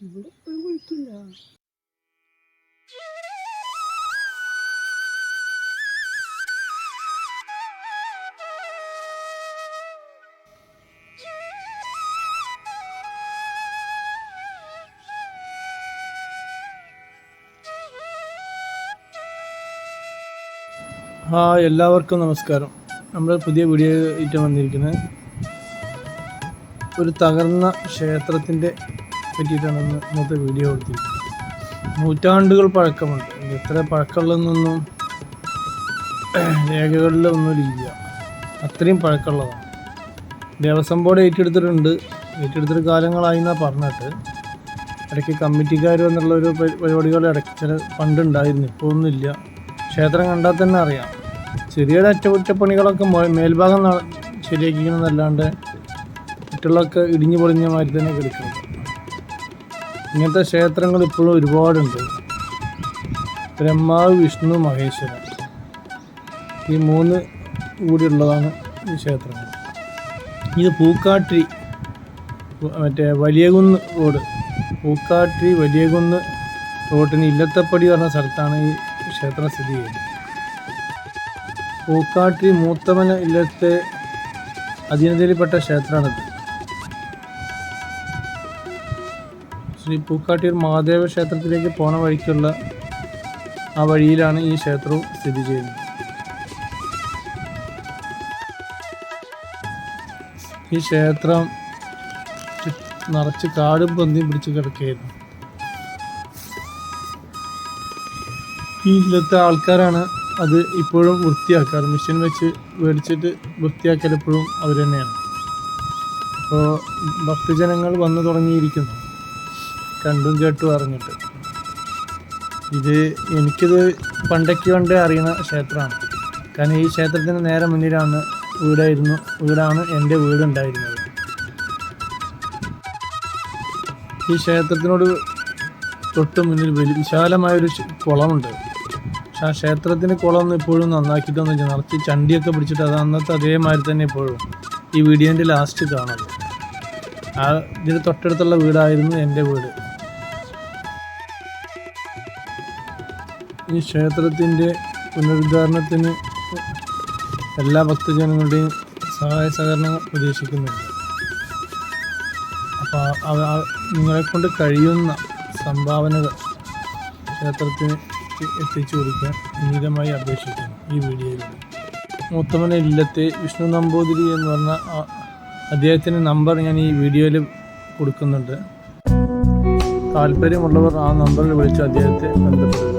ഇവിടെ ഒരു കുഴിക്കില്ല ആ എല്ലാവർക്കും നമസ്കാരം. നമ്മൾ പുതിയ വീഡിയോ ആയിട്ട് വന്നിരിക്കുന്നത് ഒരു തകർന്ന ക്ഷേത്രത്തിന്റെ പറ്റിയിട്ടാണ് ഇന്ന് ഇന്നത്തെ വീഡിയോ കൊടുത്തിരിക്കുന്നത്. നൂറ്റാണ്ടുകൾ പഴക്കമുണ്ട്. എത്ര പഴക്കമുള്ളതെന്നൊന്നും രേഖകളിലൊന്നും ഇല്ല. അത്രയും പഴക്കമുള്ളതാണ്. ദേവസ്വം ബോർഡ് ഏറ്റെടുത്തിട്ടുണ്ട്. ഏറ്റെടുത്തിട്ട് കാലങ്ങളായി എന്നാണ് പറഞ്ഞിട്ട് ഇടയ്ക്ക് കമ്മിറ്റിക്കാർ എന്നുള്ള ഒരു പരിപാടികൾ ഇടയ്ക്ക് ചില പണ്ടുണ്ടായിരുന്നു ഇപ്പോൾ ഒന്നുമില്ല. ക്ഷേത്രം കണ്ടാൽ തന്നെ അറിയാം. ചെറിയൊരു അറ്റകുറ്റപ്പണികളൊക്കെ മേൽഭാഗം ശരിയാക്കിക്കണമെന്നല്ലാണ്ട് മറ്റുള്ളതൊക്കെ ഇടിഞ്ഞു പൊളിഞ്ഞ മാതിരി തന്നെ കിടക്കുന്നത് ഇങ്ങനത്തെ ക്ഷേത്രങ്ങൾ ഇപ്പോഴും ഒരുപാടുണ്ട്. ബ്രഹ്മാവ് വിഷ്ണു മഹേശ്വരൻ ഈ മൂന്ന് കൂടിയുള്ളതാണ് ഈ ക്ഷേത്രങ്ങൾ. ഇത് പൂക്കാട്ടി മറ്റേ വലിയകുന്ന് റോഡ്. പൂക്കാട്ടി വലിയകുന്ന് റോഡിന് ഇല്ലത്തപ്പടി പറഞ്ഞ സ്ഥലത്താണ് ഈ ക്ഷേത്രം സ്ഥിതി ചെയ്യുന്നത്. പൂക്കാട്ടി മൂത്തമന ഇല്ലത്തെ അധീനതയിൽപ്പെട്ട ക്ഷേത്രമാണിത്. ശ്രീ പൂക്കാട്ടിയൂർ മഹാദേവ ക്ഷേത്രത്തിലേക്ക് പോണ വഴിക്കുള്ള ആ വഴിയിലാണ് ഈ ക്ഷേത്രവും സ്ഥിതി ചെയ്യുന്നത്. ഈ ക്ഷേത്രം നിറച്ച് കാടും പന്തിയും പിടിച്ച് കിടക്കുകയായിരുന്നു. ഈ ഇല്ലത്തെ ആൾക്കാരാണ് അത് ഇപ്പോഴും വൃത്തിയാക്കാറ്. മെഷീൻ വെച്ച് മേടിച്ചിട്ട് വൃത്തിയാക്കൽ എപ്പോഴും അവർ തന്നെയാണ്. അപ്പോൾ ഭക്തജനങ്ങൾ വന്നു തുടങ്ങിയിരിക്കുന്നു. കണ്ടും കേട്ടും അറിഞ്ഞിട്ട്. ഇത് എനിക്കിത് പണ്ടൊക്കെ കൊണ്ട് അറിയുന്ന ക്ഷേത്രമാണ്. കാരണം ഈ ക്ഷേത്രത്തിന് നേരെ മുന്നിലാണ് വീടായിരുന്നു വീടാണ് എന്റെ വീടുണ്ടായിരുന്നത്. ഈ ക്ഷേത്രത്തിനോട് തൊട്ട് മുന്നിൽ വിശാലമായൊരു കുളമുണ്ട്. പക്ഷെ ആ ക്ഷേത്രത്തിന് കുളം ഇപ്പോഴും നന്നാക്കിയിട്ടൊന്നും ഇല്ല. നിറച്ച് ചണ്ടിയൊക്കെ പിടിച്ചിട്ട് അത് അന്നത്തെ അതേമാതിരി തന്നെ ഇപ്പോഴും. ഈ വീഡിയോന്റെ ലാസ്റ്റ് കാണുന്നത്. ആ ഇതിന് തൊട്ടടുത്തുള്ള വീടായിരുന്നു എന്റെ വീട്. ഈ ക്ഷേത്രത്തിന്റെ പുനരുദ്ധാരണത്തിന് എല്ലാ ഭക്തജനങ്ങളുടെയും സഹായ സഹകരണം പ്രതീക്ഷിക്കുന്നുണ്ട് അപ്പോൾ നിങ്ങളെക്കൊണ്ട് കഴിയുന്ന സംഭാവനകൾ ക്ഷേത്രത്തിന് എത്തി- എത്തിച്ചു കൊടുക്കാൻ വിനീതമായി അപേക്ഷിക്കുന്നു ഈ വീഡിയോയിലൂടെ. മുത്തമന ഇല്ലത്തെ വിഷ്ണു നമ്പൂതിരി എന്ന് പറഞ്ഞ അദ്ദേഹത്തിന്റെ നമ്പർ ഞാൻ ഈ വീഡിയോയിൽ കൊടുക്കുന്നുണ്ട്. താല്പര്യമുള്ളവർ ആ നമ്പറിൽ വിളിച്ച് അദ്ദേഹത്തെ ബന്ധപ്പെടുക